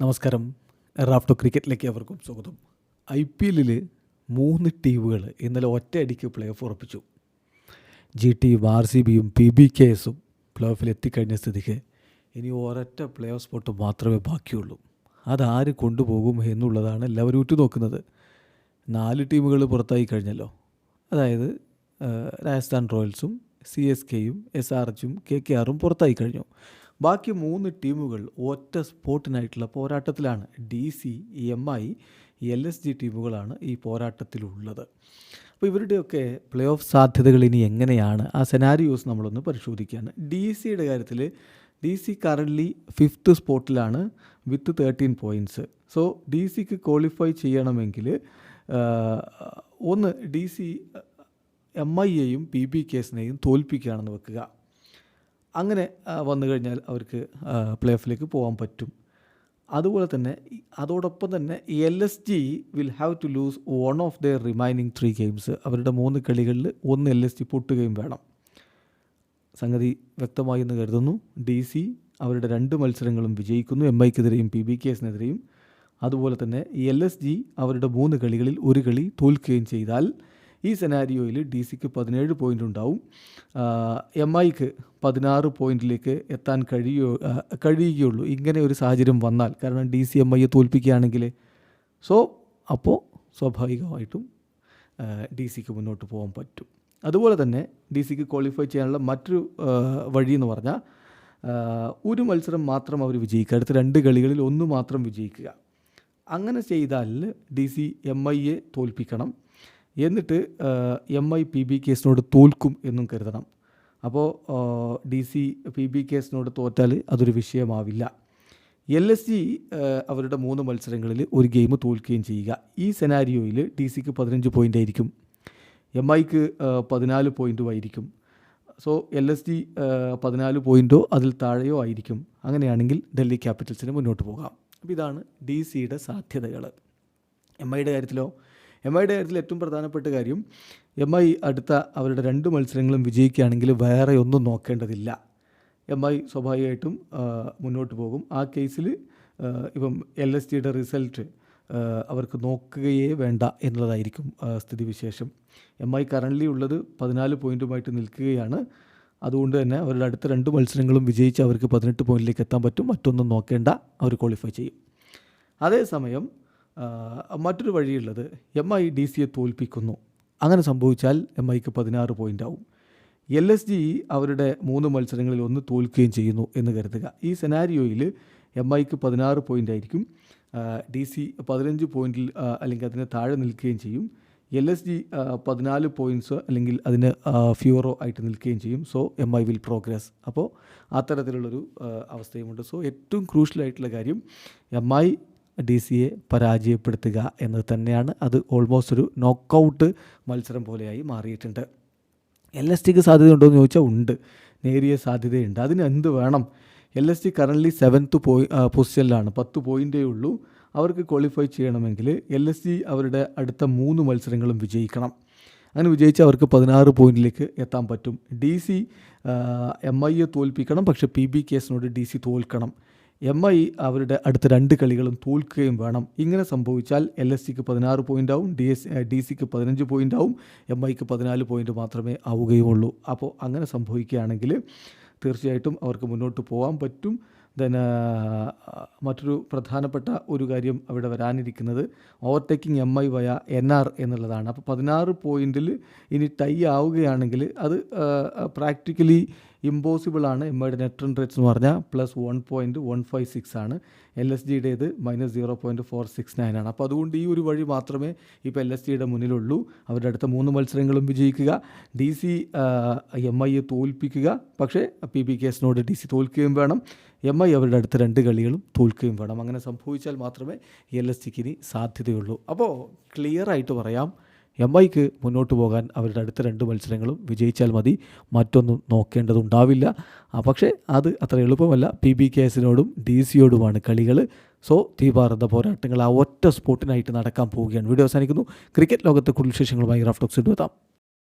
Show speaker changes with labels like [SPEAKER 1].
[SPEAKER 1] നമസ്കാരം. റാഫ്റ്റോ ക്രിക്കറ്റിലേക്ക് അവർക്കും സ്വാഗതം. ഐ പി എല്ലിൽ മൂന്ന് ടീമുകൾ ഇന്നലെ ഒറ്റയടിക്ക് പ്ലേ ഓഫ് ഉറപ്പിച്ചു. ജി ടിയും ആർ സി ബിയും പി ബി കെ എസും പ്ലേ ഓഫിൽ എത്തിക്കഴിഞ്ഞ സ്ഥിതിക്ക് ഇനി ഒരൊറ്റ പ്ലേ ഓഫ് സ്പോട്ട് മാത്രമേ ബാക്കിയുള്ളൂ. അതാര് കൊണ്ടുപോകും എന്നുള്ളതാണ് എല്ലാവരും ഉറ്റുനോക്കുന്നത്. നാല് ടീമുകൾ പുറത്തായി കഴിഞ്ഞല്ലോ. അതായത് രാജസ്ഥാൻ റോയൽസും സി എസ് കെയും എസ് ആർ എച്ചും കെ കെ ആറും പുറത്തായി കഴിഞ്ഞു. ബാക്കി മൂന്ന് ടീമുകൾ ഒറ്റ സ്പോട്ടിനായിട്ടുള്ള പോരാട്ടത്തിലാണ്. D C M I L S G ടീമുകളാണ് ഈ പോരാട്ടത്തിലുള്ളത്. അപ്പോൾ ഇവരുടെയൊക്കെ പ്ലേ ഓഫ് സാധ്യതകൾ ഇനി എങ്ങനെയാണ്? ആ സെനാരിയോസ് നമ്മളൊന്ന് പരിശോധിക്കുകയാണ്. ഡി സിയുടെ കാര്യത്തിൽ D C currently fifth സ്പോട്ടിലാണ് with thirteen points so D സിക്ക് ക്വാളിഫൈ ചെയ്യണമെങ്കിൽ ഒന്ന് ഡി സി എം ഐയെയും പി ബി കേസിനെയും തോൽപ്പിക്കുകയാണെന്ന് വെക്കുക. അങ്ങനെ വന്നു കഴിഞ്ഞാൽ അവർക്ക് പ്ലേ ഓഫിലേക്ക് പോകാൻ പറ്റും. അതുപോലെ തന്നെ അതോടൊപ്പം തന്നെ L S G will have to lose one of the remaining three games അവരുടെ മൂന്ന് കളികളിൽ ഒന്ന് എൽ എസ് ജി പൊട്ടുകയും വേണം. സംഗതി വ്യക്തമായി എന്ന് കരുതുന്നു. ഡി സി അവരുടെ രണ്ട് മത്സരങ്ങളും വിജയിക്കുന്നു. എം ഐക്കെതിരെയും പി ബി കെസിനെതിരെയും അതുപോലെ തന്നെ എൽ എസ് ജി അവരുടെ മൂന്ന് കളികളിൽ ഒരു കളി തോൽക്കുകയും ചെയ്താൽ ഈ സെനാരിയോയിൽ ഡി സിക്ക് പതിനേഴ് പോയിന്റ് ഉണ്ടാവും. എം ഐക്ക് പതിനാറ് പോയിന്റിലേക്ക് എത്താൻ കഴിയോ കഴിയുകയുള്ളൂ. ഇങ്ങനെ ഒരു സാഹചര്യം വന്നാൽ കാരണം ഡി സി എം ഐയെ തോൽപ്പിക്കുകയാണെങ്കിൽ. സോ അപ്പോൾ സ്വാഭാവികമായിട്ടും ഡി സിക്ക് മുന്നോട്ട് പോകാൻ പറ്റും. അതുപോലെ തന്നെ ഡി സിക്ക് ക്വാളിഫൈ ചെയ്യാനുള്ള മറ്റൊരു വഴി എന്ന് പറഞ്ഞാൽ ഒരു മത്സരം മാത്രം അവർ വിജയിക്കുക. അടുത്ത രണ്ട് കളികളിൽ ഒന്ന് മാത്രം വിജയിക്കുക. അങ്ങനെ ചെയ്താൽ ഡി സി എം ഐയെ തോൽപ്പിക്കണം. എന്നിട്ട് എം ഐ പി ബി കേസിനോട് തോൽക്കും എന്നും കരുതണം. അപ്പോൾ ഡി സി പി ബി കേസിനോട് തോറ്റാൽ അതൊരു വിഷയമാവില്ല. എൽ എസ് ജി അവരുടെ മൂന്ന് മത്സരങ്ങളിൽ ഒരു ഗെയിം തോൽക്കുകയും ചെയ്യുക. ഈ സെനാരിയോയിൽ ഡി സിക്ക് പതിനഞ്ച് പോയിന്റ് ആയിരിക്കും. എം ഐക്ക് പതിനാല് പോയിന്റും ആയിരിക്കും. സോ എൽ എസ് ജി പതിനാല് പോയിന്റോ അതിൽ താഴെയോ ആയിരിക്കും. അങ്ങനെയാണെങ്കിൽ ഡൽഹി ക്യാപിറ്റൽസിന് മുന്നോട്ട് പോകാം. അപ്പോൾ ഇതാണ് ഡി സിയുടെ സാധ്യതകൾ എം ഐയുടെ കാര്യത്തിലോ എം ഐയുടെ കാര്യത്തിൽ ഏറ്റവും പ്രധാനപ്പെട്ട കാര്യം എം ഐ അടുത്ത അവരുടെ രണ്ട് മത്സരങ്ങളും വിജയിക്കുകയാണെങ്കിൽ വേറെ ഒന്നും നോക്കേണ്ടതില്ല. എം ഐ സ്വാഭാവികമായിട്ടും മുന്നോട്ട് പോകും. ആ കേസിൽ ഇപ്പം എൽ എസ് ജിയുടെ റിസൾട്ട് അവർക്ക് നോക്കുകയേ വേണ്ട എന്നുള്ളതായിരിക്കും സ്ഥിതിവിശേഷം. എം ഐ കറന്റ്ലി ഉള്ളത് പതിനാല് പോയിന്റുമായിട്ട് നിൽക്കുകയാണ്. അതുകൊണ്ട് തന്നെ അവരുടെ അടുത്ത രണ്ട് മത്സരങ്ങളും വിജയിച്ച് അവർക്ക് പതിനെട്ട് പോയിന്റിലേക്ക് എത്താൻ പറ്റും. മറ്റൊന്നും നോക്കേണ്ട അവർ ക്വാളിഫൈ ചെയ്യും. അതേസമയം മറ്റൊരു വഴിയുള്ളത് എം ഐ ഡി സിയെ തോൽപ്പിക്കുന്നു. അങ്ങനെ സംഭവിച്ചാൽ എം ഐക്ക് പതിനാറ് പോയിന്റ് ആവും. എൽ എസ് ജി അവരുടെ മൂന്ന് മത്സരങ്ങളിൽ ഒന്ന് തോൽക്കുകയും ചെയ്യുന്നു എന്ന് കരുതുക. ഈ സെനാരിയോയിൽ എം ഐക്ക് പതിനാറ് പോയിന്റ് ആയിരിക്കും. ഡി സി പതിനഞ്ച് പോയിന്റിൽ അല്ലെങ്കിൽ അതിന് താഴെ നിൽക്കുകയും ചെയ്യും. എൽ എസ് ജി പതിനാല് പോയിന്റ്സ് അല്ലെങ്കിൽ അതിന് ഫ്യൂറോ ആയിട്ട് നിൽക്കുകയും ചെയ്യും. So M I will progress അപ്പോൾ അത്തരത്തിലുള്ളൊരു അവസ്ഥയുമുണ്ട്. സോ ഏറ്റവും ക്രൂഷ്യലായിട്ടുള്ള കാര്യം എം ഐ ഡി സിയെ പരാജയപ്പെടുത്തുക എന്നത് തന്നെയാണ്. അത് ഓൾമോസ്റ്റ് ഒരു നോക്കൗട്ട് മത്സരം പോലെയായി മാറിയിട്ടുണ്ട്. എൽ എസ് ടിക്ക് സാധ്യതയുണ്ടോ എന്ന് ചോദിച്ചാൽ ഉണ്ട്. നേരിയ സാധ്യതയുണ്ട്. അതിന് എന്ത് വേണം? L S T currently seventh പോയി പൊസിഷനിലാണ് പത്ത് പോയിന്റേ ഉള്ളൂ. അവർക്ക് ക്വാളിഫൈ ചെയ്യണമെങ്കിൽ എൽ എസ് ടി അവരുടെ അടുത്ത മൂന്ന് മത്സരങ്ങളും വിജയിക്കണം. അങ്ങനെ വിജയിച്ച് അവർക്ക് പതിനാറ് പോയിന്റിലേക്ക് എത്താൻ പറ്റും. ഡി സി എം ഐയെ തോൽപ്പിക്കണം. പക്ഷേ പി ബി കേസിനോട് ഡി സി തോൽക്കണം. എം ഐ അവരുടെ അടുത്ത രണ്ട് കളികളും തോൽക്കുകയും വേണം. ഇങ്ങനെ സംഭവിച്ചാൽ എൽ എസ് സിക്ക് പതിനാറ് പോയിന്റ് ആവും ഡി എസ് ഡി സിക്ക് പതിനഞ്ച് പോയിന്റ് ആവും എം ഐക്ക് പതിനാല് പോയിന്റ് മാത്രമേ ആവുകയുള്ളൂ. അപ്പോൾ അങ്ങനെ സംഭവിക്കുകയാണെങ്കിൽ തീർച്ചയായിട്ടും അവർക്ക് മുന്നോട്ട് പോകാൻ പറ്റും. ദെൻ മറ്റൊരു പ്രധാനപ്പെട്ട ഒരു കാര്യം അവിടെ വരാനിരിക്കുന്നത് overtaking M I via N R എന്നുള്ളതാണ്. അപ്പോൾ പതിനാറ് പോയിന്റിൽ ഇനി ടൈ ആവുകയാണെങ്കിൽ അത് പ്രാക്ടിക്കലി ഇമ്പോസിബിൾ ആണ്. എം ഐയുടെ നെറ്റ് റൺ റേറ്റ്സ് എന്ന് പറഞ്ഞാൽ plus one point one five six ആണ്. L S ജിയുടേത് minus zero point four six nine ആണ്. അപ്പോൾ അതുകൊണ്ട് ഈ ഒരു വഴി മാത്രമേ ഇപ്പോൾ എൽ എസ് ജിയുടെ മുന്നിലുള്ളൂ. അവരുടെ അടുത്ത മൂന്ന് മത്സരങ്ങളും വിജയിക്കുക. ഡി സി എം ഐയെ തോൽപ്പിക്കുക. പക്ഷേ പി ബി കേസിനോട് ഡി സി തോൽക്കുകയും വേണം. എം ഐ അവരുടെ അടുത്ത രണ്ട് കളികളും തോൽക്കുകയും വേണം. അങ്ങനെ സംഭവിച്ചാൽ മാത്രമേ എൽ എസ് സിക്ക് ഇനി സാധ്യതയുള്ളൂ. അപ്പോൾ ക്ലിയർ ആയിട്ട് പറയാം എം ഐക്ക് മുന്നോട്ട് പോകാൻ അവരുടെ അടുത്ത രണ്ട് മത്സരങ്ങളും വിജയിച്ചാൽ മതി. മറ്റൊന്നും നോക്കേണ്ടതുണ്ടാവില്ല. പക്ഷേ അത് അത്ര എളുപ്പമല്ല. പി ബി കെ എസിനോടും ഡി സിയോടുമാണ് കളികൾ സോ തീപാറുന്ന പോരാട്ടങ്ങൾ ആ ഒറ്റ സ്പോട്ടിനായിട്ട് നടക്കാൻ പോവുകയാണ്. വീഡിയോ അവസാനിക്കുന്നു. ക്രിക്കറ്റ് ലോകത്തെ കൂടുതൽ വിശേഷങ്ങളുമായി റാഫ്റ്റോക്സ് എത്താം